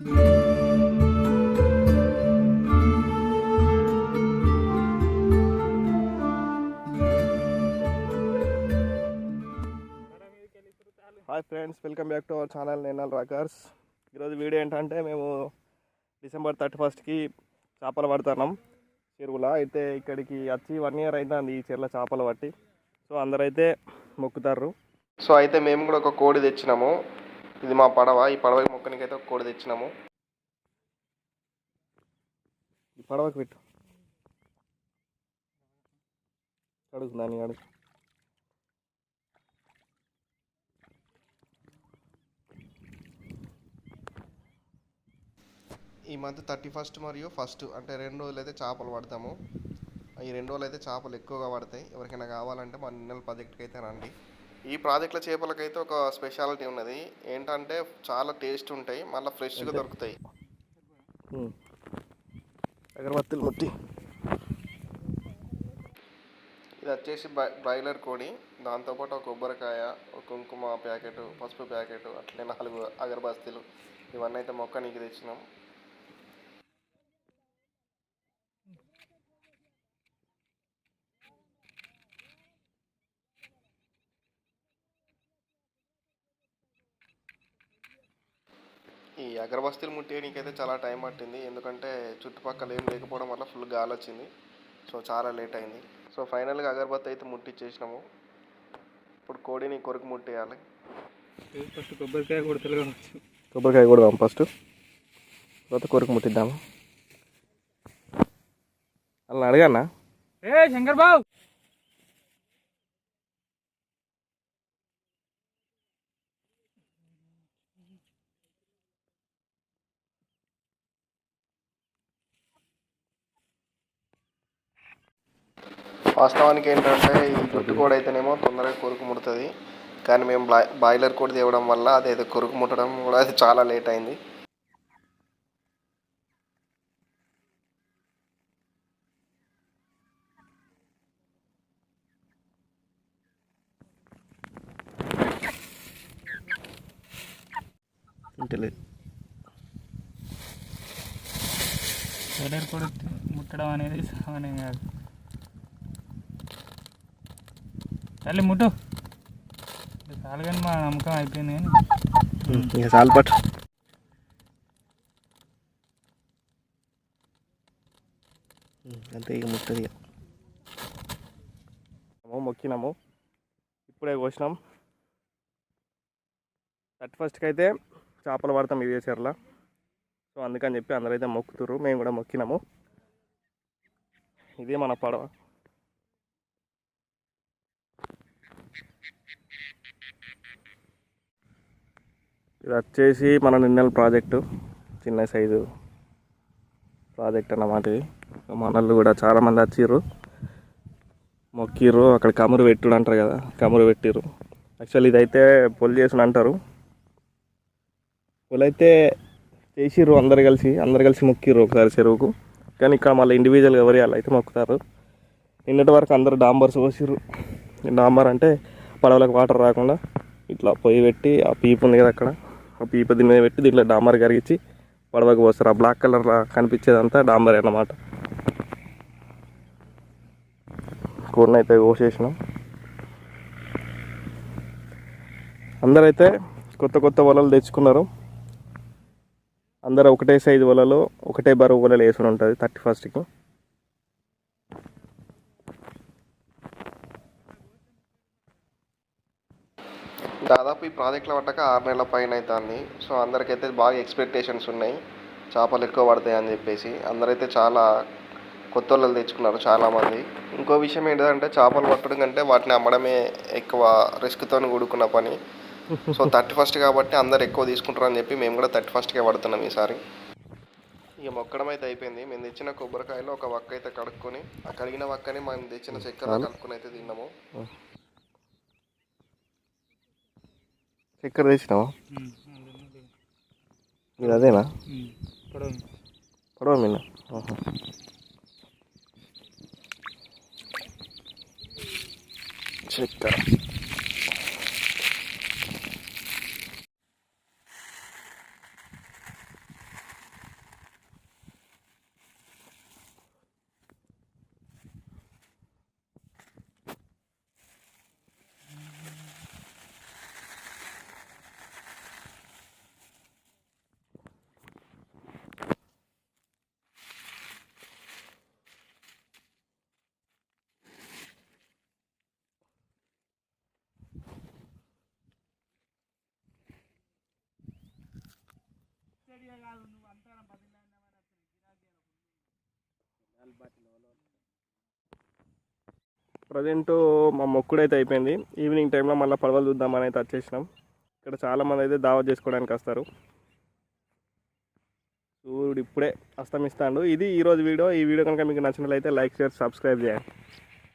Hi friends welcome back to our channel నేను rockers. ఈరోజు video ఏంటంటే మేము డిసెంబర్ థర్టీ ఫస్ట్కి చేపలు పడుతున్నాం చెరువులో. అయితే ఇక్కడికి వచ్చి వన్ ఇయర్ అవుతుంది ఈ చెరువులో చేపలు పట్టి. సో అందరైతే మొక్కుతారు సో అయితే మేము కూడా ఒక కోడి తెచ్చినాము. ఇది మా పడవ. ఈ పడవ మొక్కనికి అయితే ఒక కోడి తెచ్చినాము. ఈ పడవకి పెట్టు. అడుగు దాన్ని అడుగు ఈ మంత్ థర్టీ ఫస్ట్ మరియు ఫస్ట్ అంటే రెండు రోజులు అయితే చేపలు పడతాము. ఈ రెండు రోజులు అయితే చేపలు ఎక్కువగా పడతాయి. ఎవరికైనా కావాలంటే మా నిన్నల ప్రాజెక్ట్కి అయితే రండి. ఈ ప్రాజెక్టుల చేపలకైతే ఒక స్పెషాలిటీ ఉన్నది. ఏంటంటే చాలా టేస్ట్ ఉంటాయి మళ్ళీ ఫ్రెష్గా దొరుకుతాయి. అగరబత్తులు. ముట్టి ఇది వచ్చేసి బ్రై- బ్రాయిలర్ కోడి. దాంతోపాటు ఒక కొబ్బరికాయ ఒక కుంకుమ ప్యాకెట్ పసుపు ప్యాకెట్ అట్లే నాలుగు అగరబస్తీలు ఇవన్నీ అయితే మొక్కనికి తెచ్చినాం ఈ అగరబస్తీలు ముట్టేయడానికైతే చాలా టైం పట్టింది. ఎందుకంటే చుట్టుపక్కల ఏం లేకపోవడం వల్ల ఫుల్ గాలి వచ్చింది. సో చాలా లేట్ అయింది. సో ఫైనల్గా అగరబత్తి అయితే ముట్టించేసినాము ఇప్పుడు కోడిని కొరకు ముట్టేయాలి. ఫస్ట్ కొబ్బరికాయ కొడతలు కొబ్బరికాయ కొడదాం ఫస్ట్. తర్వాత కొరకు ముట్టిద్దాము. అలా అడిగానా ఏ శంకర్ బాబు వాస్తవానికి ఏంటంటే ఈ జుట్టు కోడి అయితేనేమో తొందరగా కొరుకు ముడుతుంది. కానీ మేము బాయిలర్ కోడి తేవడం వల్ల అదైతే కొరుకు ముట్టడం కూడా అది చాలా లేట్ అయింది. కూడా ముట్టడం అనేది సామాన్యం కాదు. తల్లి ముట్టు. చాలు కానీ మా నమ్మకం అయిపోయింది కానీ. ఇక చాలు పట్టు. అంతే ఇక ముట్టది ఇక. మొక్కినాము. ఇప్పుడే కోసినాం. థర్టీ ఫస్ట్కి అయితే చేపలు పడతాం ఇదే చీరల. సో అందుకని చెప్పి అందరైతే మొక్కుతురు మేము కూడా మొక్కినాము. ఇదే మన పడవ. ఇది వచ్చేసి మన నిన్నెల ప్రాజెక్టు. చిన్న సైజు ప్రాజెక్ట్ అన్నమాట ఇది. మనల్ని కూడా చాలామంది వచ్చిర్రు. మొక్కిర్రు. అక్కడ కమురు పెట్టుడు అంటారు కదా కమురు పెట్టిర్రు. యాక్చువల్ ఇదైతే పొలి చేసిన అంటారు. పొలైతే చేసిర్రు అందరు కలిసి అందరు కలిసి మొక్కిర్రు ఒకసారి చెరువుకు. కానీ ఇక్కడ మళ్ళీ ఇండివిజువల్గా ఎవరి వాళ్ళు అయితే మొక్కుతారు. నిన్నటి వరకు అందరు డాంబర్స్ పోసిర్రు. డాంబర్ అంటే పడవలకు వాటర్ రాకుండా ఇట్లా పొయ్యి పెట్టి ఆ పీపు ఉంది కదా అక్కడ. ఈ దీని మీద పెట్టి దీంట్లో డాంబర్ కరిగించి పడవకు పోస్తారు. ఆ బ్లాక్ కలర్ కనిపించేదంతా డాంబర్ అన్నమాట. కూరని అయితే కోసేసినాం. అందరైతే కొత్త కొత్త వలలు తెచ్చుకున్నారు. అందరూ ఒకటే సైజు వలలో ఒకటే బరువు వలలు వేసుకుని ఉంటుంది థర్టీ ఫస్ట్కి దాదాపు ఈ ప్రాజెక్టులో పడ్డాక ఆరు నెలల పైన అవుతుంది సో అందరికైతే బాగా ఎక్స్పెక్టేషన్స్ ఉన్నాయి. చేపలు ఎక్కువ పడతాయి అని చెప్పేసి. అందరైతే చాలా కొత్త వాళ్ళు తెచ్చుకున్నారు చాలామంది. ఇంకో విషయం ఏంటంటే చేపలు పట్టడం కంటే వాటిని అమ్మడమే ఎక్కువ రిస్క్తో కూడుకున్న పని. సో థర్టీ ఫస్ట్ కాబట్టి అందరు ఎక్కువ తీసుకుంటారు అని చెప్పి మేము కూడా థర్టీ ఫస్ట్కే పడుతున్నాం ఈసారి. ఇక మొక్కడం అయితే అయిపోయింది. మేము తెచ్చిన కొబ్బరికాయలో ఒక వక్క అయితే కడుక్కొని ఆ కడిగిన వక్కని మనం తెచ్చిన చక్కెర కలుపుకొని అయితే తిన్నాము. చక్కెర తెచ్చినావా ఇది అదేనా పొడవు పడవ మీన చక్కెర కాదు నువ్వు అంతా బదిలైనా గిరాకీ ప్రజెంట్ మా మొక్కుడైతే అయిపోయింది. ఈవినింగ్ టైంలో మళ్ళీ పడవలు చూద్దామని అయితే వచ్చేసినాం. ఇక్కడ చాలామంది అయితే దావా చేసుకోవడానికి వస్తారు. సూర్యుడు ఇప్పుడే అస్తమిస్తాడు. ఇది ఈరోజు వీడియో. ఈ వీడియో కనుక మీకు నచ్చినట్లయితే లైక్ షేర్ సబ్స్క్రైబ్ చేయండి.